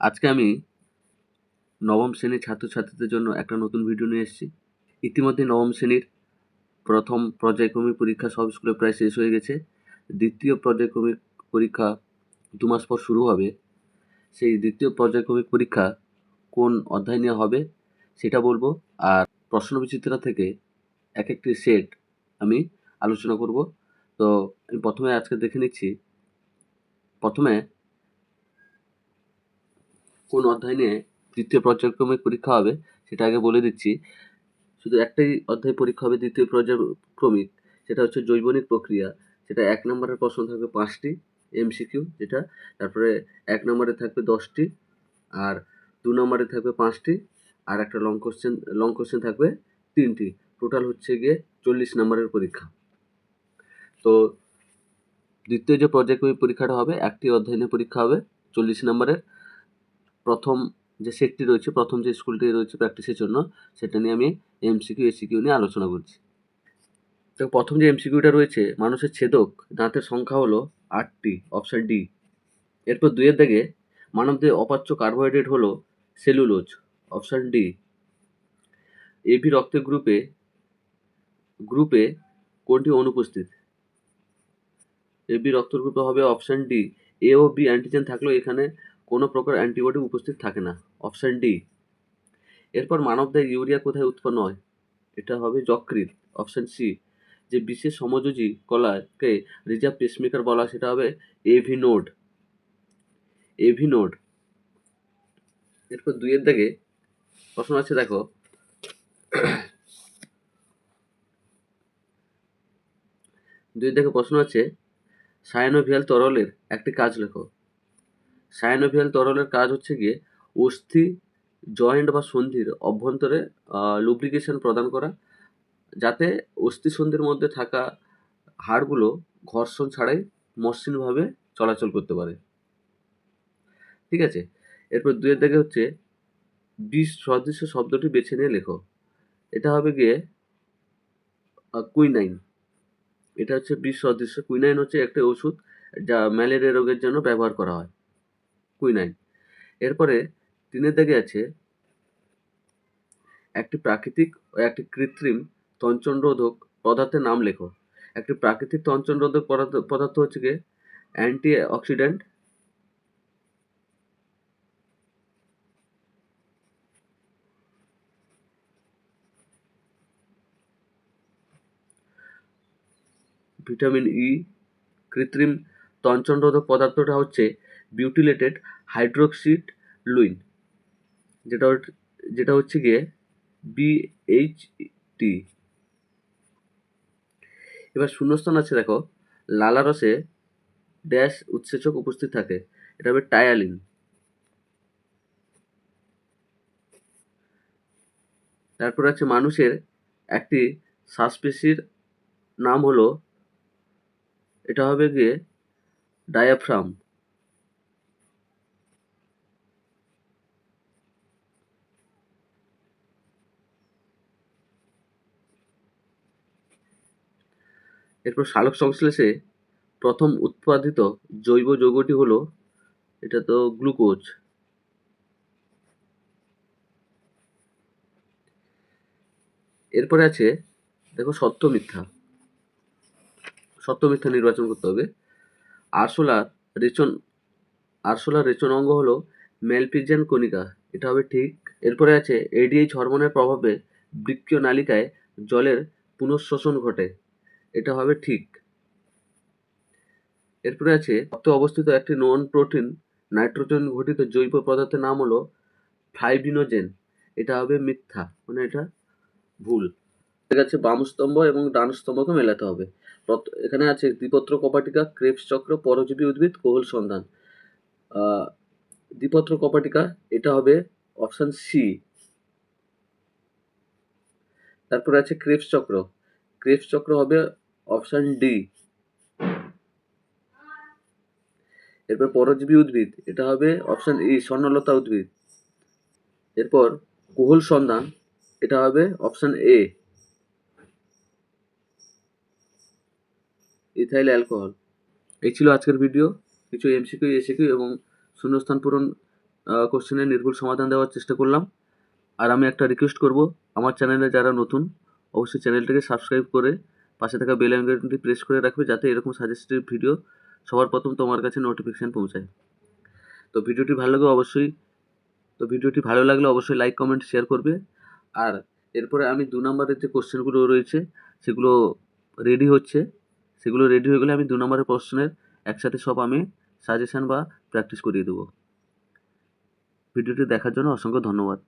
আজকে আমি নবম শ্রেণির ছাত্রছাত্রীদের জন্য একটা নতুন ভিডিও নিয়ে এসেছি। ইতিমধ্যে নবম শ্রেণির প্রথম পর্যায়ক্রমিক পরীক্ষা সব স্কুলে প্রায় শেষ হয়ে গেছে। দ্বিতীয় পর্যায়ক্রমিক পরীক্ষা দু মাস পর শুরু হবে। সেই দ্বিতীয় পর্যায়ক্রমিক পরীক্ষা কোন অধ্যায় নিয়ে হবে সেটা বলব। আর প্রশ্নবিচিত্রা থেকে এক একটি সেট আমি আলোচনা করব। তো আমি প্রথমে আজকে দেখে নিচ্ছি। প্রথমে কোন অধ্যায় নিয়ে দ্বিতীয় পর্যায়ক্রমিক পরীক্ষা হবে, সেটা আগে বলে দিচ্ছি। শুধু একটাই অধ্যায় পরীক্ষা হবে দ্বিতীয় পর্যায়ক্রমিক, সেটা হচ্ছে জৈবনিক প্রক্রিয়া। সেটা এক নম্বরের প্রশ্ন থাকবে পাঁচটি এমসিকিউ যেটা তারপরে এক নম্বরে থাকবে দশটি, আর দু নম্বরে থাকবে পাঁচটি, আর একটা লং কোশ্চেন লং কোশ্চেন থাকবে তিনটি। টোটাল হচ্ছে গিয়ে চল্লিশ নম্বরের পরীক্ষা। তো দ্বিতীয় যে পর্যায়ক্রমিক পরীক্ষাটা হবে, একটি অধ্যয়নের পরীক্ষা হবে, চল্লিশ নম্বরের। প্রথম যে সেটটি রয়েছে, প্রথম যে স্কুলটি রয়েছে প্র্যাকটিসের জন্য, সেটা নিয়ে আমি এমসিকিউ এসিকিউ নিয়ে আলোচনা করছি। তো প্রথম যে এমসিকিউটা রয়েছে, মানুষের ছেদক, দাঁতের সংখ্যা হলো আটটি অপশান ডি এরপর দুইয়ের দাগে মানবদের অপাচ্য কার্বোহাইড্রেট হলো সেলুলোজ অপশান ডি এবি রক্তের গ্রুপে গ্রুপে কোনটি অনুপস্থিত? এবি রক্ত গ্রুপে হবে অপশান ডি এ ও বি অ্যান্টিজেন থাকলেও এখানে কোনো প্রকার অ্যান্টিবডি উপস্থিত থাকে না। অপশান ডি, এরপর মানবদের ইউরিয়া কোথায় উৎপন্ন হয়? এটা হবে যকৃত অপশান সি, যে বিশেষ সমযোজী কলাকে রিজার্ভ পেসমেকার বলা হয়, সেটা হবে এভি নোড এভি নোড এরপর দুইয়ের দাগে প্রশ্ন আছে, দেখো। দুই দেখে প্রশ্ন আছে, সায়ানোভিয়াল তরলের একটি কাজ লেখো। সায়ানোভিয়াল তরলের কাজ হচ্ছে গিয়ে অস্থি, জয়েন্ট বা সন্ধির অভ্যন্তরে লুব্রিকেশন প্রদান করা, যাতে অস্থি সন্ধির মধ্যে থাকা হাড়গুলো ঘর্ষণ ছাড়াই মসৃণভাবে চলাচল করতে পারে। ঠিক আছে? এরপর দুয়ের দিকে হচ্ছে বিষ সদৃশ্য শব্দটি বেছে নিয়ে লেখো। এটা হবে গিয়ে কুইনাইন এটা হচ্ছে বিষ সদৃশ্য। কুইনাইন হচ্ছে একটা ওষুধ যা ম্যালেরিয়া রোগের জন্য ব্যবহার করা হয়। কুইনাইন এরপরে তিনের দাগে আছে একটি প্রাকৃতিক ও একটি কৃত্রিম তঞ্চনরোধক পদার্থের নাম লেখো। একটি প্রাকৃতিক তঞ্চনরোধক পদার্থ পদার্থ হচ্ছে গিয়ে অ্যান্টি অক্সিডেন্ট ভিটামিন ই, কৃত্রিম তঞ্চনরোধক পদার্থটা হচ্ছে বিউটিলেটেড হাইড্রোক্সিড লুইন যেটা যেটা হচ্ছে গিয়ে বিএইচটি এবার শূন্যস্থান আছে, দেখো লালারসে ড্যাশ উৎসেচক উপস্থিত থাকে, এটা হবে টায়ালিন। তারপর আছে মানুষের একটি শ্বাসপেশির নাম হলো, এটা হবে গিয়ে ডায়াফ্রাম। এরপর সালোক সংশ্লেষে প্রথম উৎপাদিত জৈব যৌগটি হলো এটা তো গ্লুকোজ। এরপরে আছে, দেখো সত্য মিথ্যা। সত্য মিথ্যা নির্বাচন করতে হবে। আরশোলার রেচন আরশোলার রেচন অঙ্গ হলো ম্যালপিজিয়ান কণিকা। এটা হবে ঠিক। এরপরে আছে এডিএইচ হরমোনের প্রভাবে বৃক্ষীয় নালিকায় জলের পুনঃশোষণ ঘটে। এটা হবে ঠিক। এরপরে আছে রক্তে অবস্থিত একটি নন প্রোটিন নাইট্রোজেন ঘটিত জৈব পদার্থের নাম হলো ফ্লাইবিনোজেন এটা হবে মিথ্যা মানে এটা ভুল। আছে বাম স্তম্ভ এবং ডান স্তম্ভকে মেলাতে হবে। এখানে আছে দ্বিপত্র কপাটিকা, ক্রেপস চক্র, পরজীবী উদ্ভিদ, কোহল সন্ধান। দ্বিপত্র কপাটিকা, এটা হবে অপশান সি। তারপরে আছে ক্রেপস চক্র। ক্রেপস চক্র হবে অপশান ডি। এরপর পরজীবী উদ্ভিদ, এটা হবে অপশান ই, স্বর্ণলতা উদ্ভিদ। এরপর কোহল সন্ধান, এটা হবে অপশান এ। Ethyl alcohol. এই ছিল আজকের ভিডিও। কিছু এমসিকিউ, এসিকিউ এবং শূন্যস্থান পূরণ কোশ্চেনের নির্ভুল সমাধান দেওয়ার চেষ্টা করলাম। আর আমি একটা রিকোয়েস্ট করব, আমার চ্যানেলে যারা নতুন, অবশ্যই চ্যানেলটাকে সাবস্ক্রাইব করে পাশে থাকা বেল আইকনটি প্রেস করে রাখবে যাতে এরকম সাজেস্টিভ ভিডিও সবার প্রথম তোমার কাছে নোটিফিকেশান পৌঁছায়। তো ভিডিওটি ভালো লাগলে অবশ্যই, তো ভিডিওটি ভালো লাগলে অবশ্যই লাইক কমেন্ট শেয়ার করবে। আর এরপরে আমি দু নম্বরের যে কোশ্চেনগুলো রয়েছে, সেগুলো রেডি হচ্ছে। সেগুলো রেডি হয়ে গেলে আমি দু নম্বরের প্রশ্নের একসাথে সব আমি সাজেশান বা প্র্যাকটিস করিয়ে দেবো। ভিডিওটি দেখার জন্য অসংখ্য ধন্যবাদ।